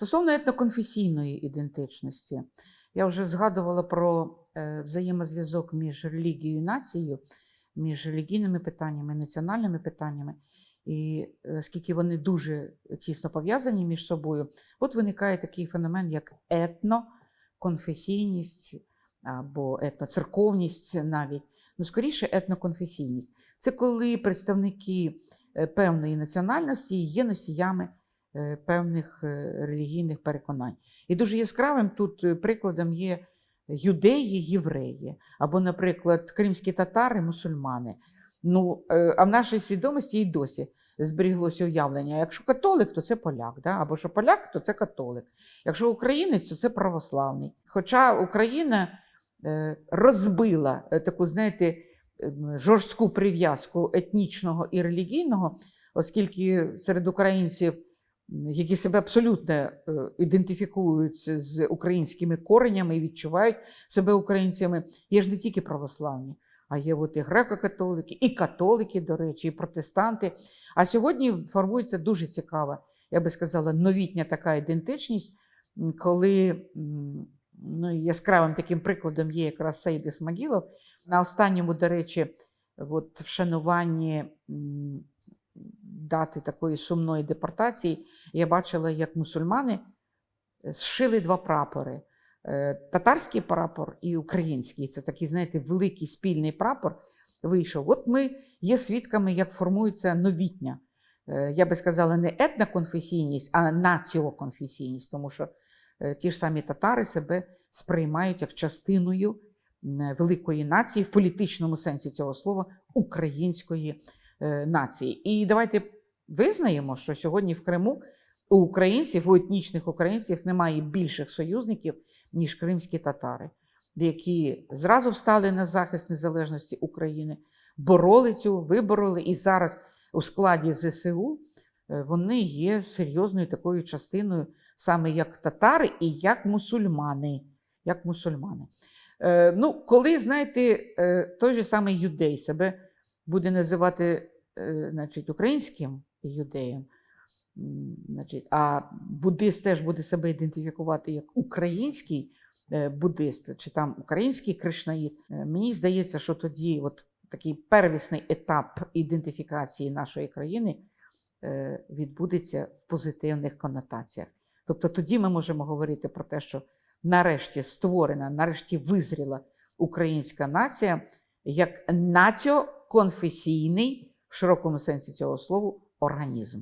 Стосовно етноконфесійної ідентичності, я вже згадувала про е, взаємозв'язок між релігією і нацією, між релігійними питаннями, національними питаннями, і е, оскільки вони дуже тісно пов'язані між собою, от виникає такий феномен, як етноконфесійність або етноцерковність навіть. Ну, скоріше, етноконфесійність. Це коли представники е, певної національності є носіями е, певних е, релігійних переконань. І дуже яскравим тут прикладом є юдеї, євреї, або, наприклад, кримські татари, мусульмани. Ну, а в нашій свідомості і досі зберіглося уявлення: якщо католик, то це поляк, да? або що поляк, то це католик. Якщо українець, то це православний. Хоча Україна розбила е, таку, знаєте, ем, жорстку прив'язку етнічного і релігійного, оскільки серед українців, які себе абсолютно е, ідентифікують з українськими коренями і відчувають себе українцями, є ж не тільки православні. А є от і греко-католики, і католики, до речі, і протестанти. А сьогодні формується дуже цікава, я би сказала, новітня така ідентичність, коли ну, яскравим таким прикладом є якраз Сейд Ісмагілов. На останньому, до речі, от вшануванні дати такої сумної депортації, я бачила, як мусульмани зшили два прапори. Е, Татарський прапор і український. Це такий, знаєте, великий спільний прапор вийшов. От ми є свідками, як формується новітня. е, Я би сказала, не етноконфесійність, а націоконфесійність, тому що е, ті ж самі татари себе сприймають як частиною великої нації в політичному сенсі цього слова української е, нації. І давайте визнаємо, що сьогодні в Криму у українців, у етнічних українців немає більших союзників, ніж кримські татари, які зразу встали на захист незалежності України, бороли цю, вибороли, і зараз у складі ЗСУ е, вони є серйозною такою частиною, саме як татари і як мусульмани. Як мусульмани. Е, ну, коли, знаєте, е, той же самий юдей себе буде називати е, значить, українським юдеєм, значить, а буддист теж буде себе ідентифікувати як український е, буддист, чи там український кришнаїд, е, мені здається, що тоді от такий первісний етап ідентифікації нашої країни е, відбудеться в позитивних конотаціях. Тобто тоді ми можемо говорити про те, що нарешті створена, нарешті визріла українська нація як націоконфесійний в широкому сенсі цього слову організм.